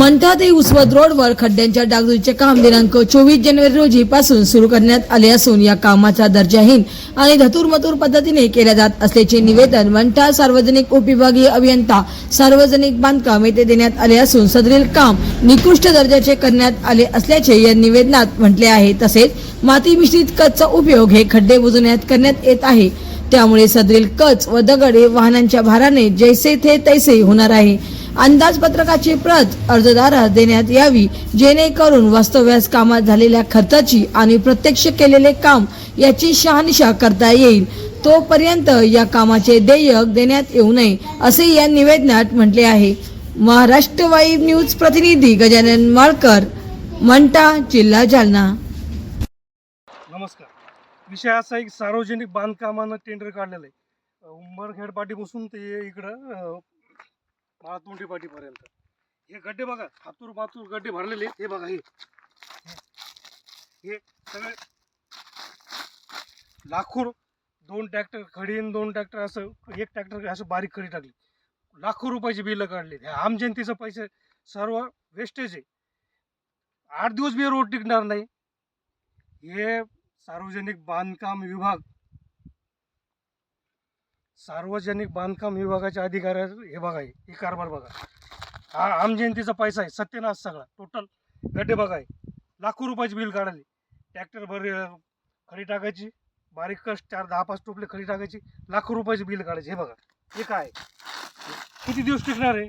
मंठा ते उसवत रोडवर खड्ड्यांच्या डागडुजीचे काम दिनांक चोवीस जानेवारी रोजी पासून सुरू करण्यात आले असून या कामाचा दर्जाहीन आणि धतूरमतूर पद्धतीने केल्या जात असल्याचे निवेदन मंठा सार्वजनिक उपविभागीय अभियंता सार्वजनिक बांधकाम येथे देण्यात आले असून सदरील काम निकृष्ट दर्जाचे करण्यात आले असल्याचे या निवेदनात म्हटले आहे. तसेच माती मिश्रित कचचा उपयोग हे खड्डे बुजवण्यात करण्यात येत आहे. त्यामुळे सदरील कच व दगड हे वाहनांच्या भाराने जैसे थे तैसे होणार आहे. अंदाजपत्रकाची प्रत अर्जदारास देण्यात यावी जेणेकरून वास्तव्यास कामात झालेल्या खर्चाची आणि प्रत्यक्ष केलेले काम याची शहानिशा करता येईल. तोपर्यंत या कामाचे देयक देण्यात येऊ नये असे या निवेदनात म्हटले आहे. महाराष्ट्र वाईब न्यूज प्रतिनिधी गजानन माळकर मंटा जिल्हा जालना. नमस्कार. विषय असा एक सार्वजनिक बांधकामानं टेंडर काढलेलं आहे. उंबरखेड ते इकडं माळतोंडी पाठीपर्यंत हे गड्डे बघा हातूर मातूर गड्डे भरलेले हे बघा हे. हे सगळे लाखो दोन ट्रॅक्टर खडीन दोन ट्रॅक्टर असं एक ट्रॅक्टर असं बारीक खडी टाकली. लाखो रुपयाची बिलं काढली हे आम जनतेचं पैसे सर्व वेस्टेज आहे. आठ दिवस बी रोड टिकणार नाही. हे सार्वजनिक बांधकाम विभाग सार्वजनिक बांधकाम विभागाच्या अधिकाऱ्या हे बघा हे हे कारभार बघा. हा आम जयंतीचा पैसा आहे सत्यनाश सगळा. टोटल गड्डे बघा आहे लाखो रुपयाची बिल काढायली ट्रॅक्टर भर खडी टाकायची. बारीक कष्ट चार दहा पाच टोपले खडी टाकायची. लाखो रुपयाची बिल काढायची. हे बघा. हे काय? किती दिवस टिकणार आहे?